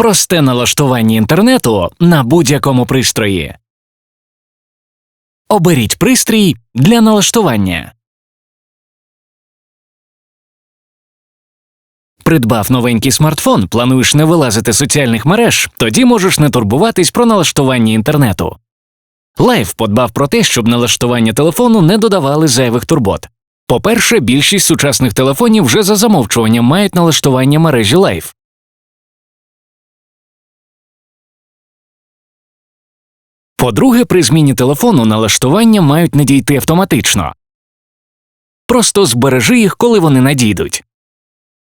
Просте налаштування інтернету на будь-якому пристрої. Оберіть пристрій для налаштування. Придбав новенький смартфон, плануєш не вилазити з соціальних мереж, тоді можеш не турбуватись про налаштування інтернету. Лайф подбав про те, щоб налаштування телефону не додавали зайвих турбот. По-перше, більшість сучасних телефонів вже за замовчуванням мають налаштування мережі Life. По-друге, при зміні телефону налаштування мають надійти автоматично. Просто збережи їх, коли вони надійдуть.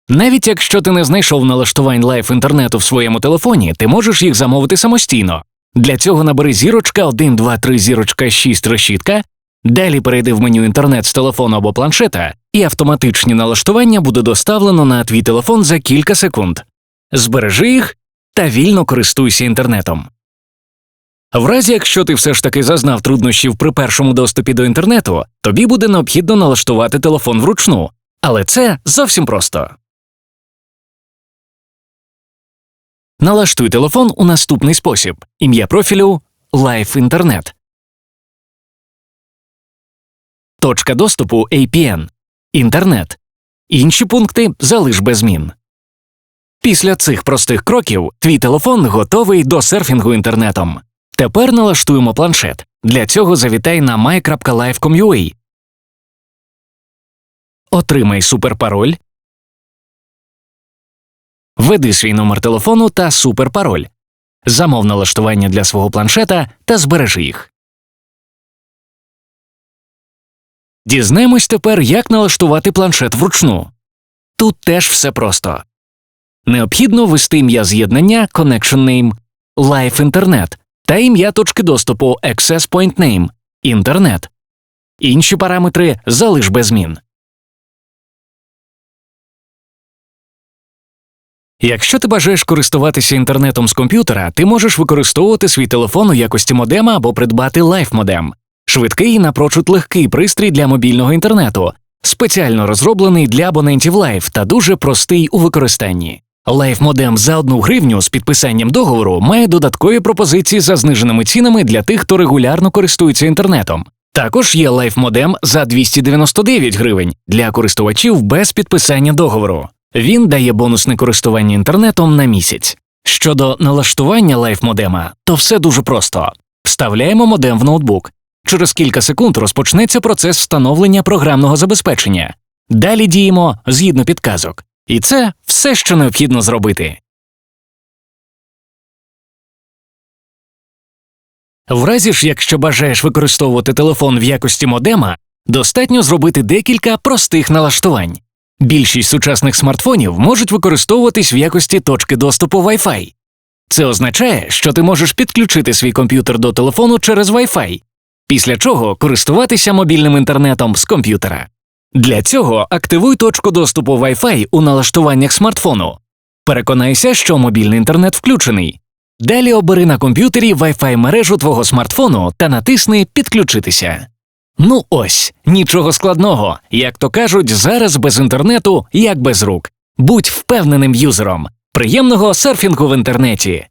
Навіть якщо ти не знайшов налаштувань лайф інтернету в своєму телефоні, ти можеш їх замовити самостійно. Для цього набери зірочка 1, 2, 3, зірочка 6 решітка, далі перейди в меню інтернет з телефону або планшета, і автоматичні налаштування буде доставлено на твій телефон за кілька секунд. Збережи їх та вільно користуйся інтернетом. В разі, якщо ти все ж таки зазнав труднощів при першому доступі до інтернету, тобі буде необхідно налаштувати телефон вручну. Але це зовсім просто. Налаштуй телефон у наступний спосіб: ім'я профілю Life Internet. Точка доступу APN. Інтернет. Інші пункти залиш без змін. Після цих простих кроків твій телефон готовий до серфінгу інтернетом. Тепер налаштуємо планшет. Для цього завітай на my.live.com.ua. Отримай суперпароль. Введи свій номер телефону та суперпароль. Замов налаштування для свого планшета та збережи їх. Дізнаємось тепер, як налаштувати планшет вручну. Тут теж все просто. Необхідно ввести ім'я з'єднання Connection Name, Live Internet та ім'я точки доступу Access Point Name Інтернет. Інші параметри залиш без змін. Якщо ти бажаєш користуватися інтернетом з комп'ютера, ти можеш використовувати свій телефон у якості модема або придбати лайфмодем швидкий і напрочуд легкий пристрій для мобільного інтернету, спеціально розроблений для абонентів Life та дуже простий у використанні. Лайфмодем за одну гривню з підписанням договору має додаткові пропозиції за зниженими цінами для тих, хто регулярно користується інтернетом. Також є лайфмодем за 299 гривень для користувачів без підписання договору. Він дає бонусне користування інтернетом на місяць. Щодо налаштування лайфмодема, то все дуже просто: вставляємо модем в ноутбук. Через кілька секунд розпочнеться процес встановлення програмного забезпечення. Далі діємо згідно підказок. І це все, що необхідно зробити. В разі ж, якщо бажаєш використовувати телефон в якості модема, достатньо зробити декілька простих налаштувань. Більшість сучасних смартфонів можуть використовуватись в якості точки доступу Wi-Fi. Це означає, що ти можеш підключити свій комп'ютер до телефону через Wi-Fi, після чого користуватися мобільним інтернетом з комп'ютера. Для цього активуй точку доступу Wi-Fi у налаштуваннях смартфону. Переконайся, що мобільний інтернет включений. Далі обери на комп'ютері Wi-Fi мережу твого смартфону та натисни Підключитися. Ну ось, нічого складного, як то кажуть, зараз без інтернету, як без рук. Будь впевненим юзером. Приємного серфінгу в інтернеті.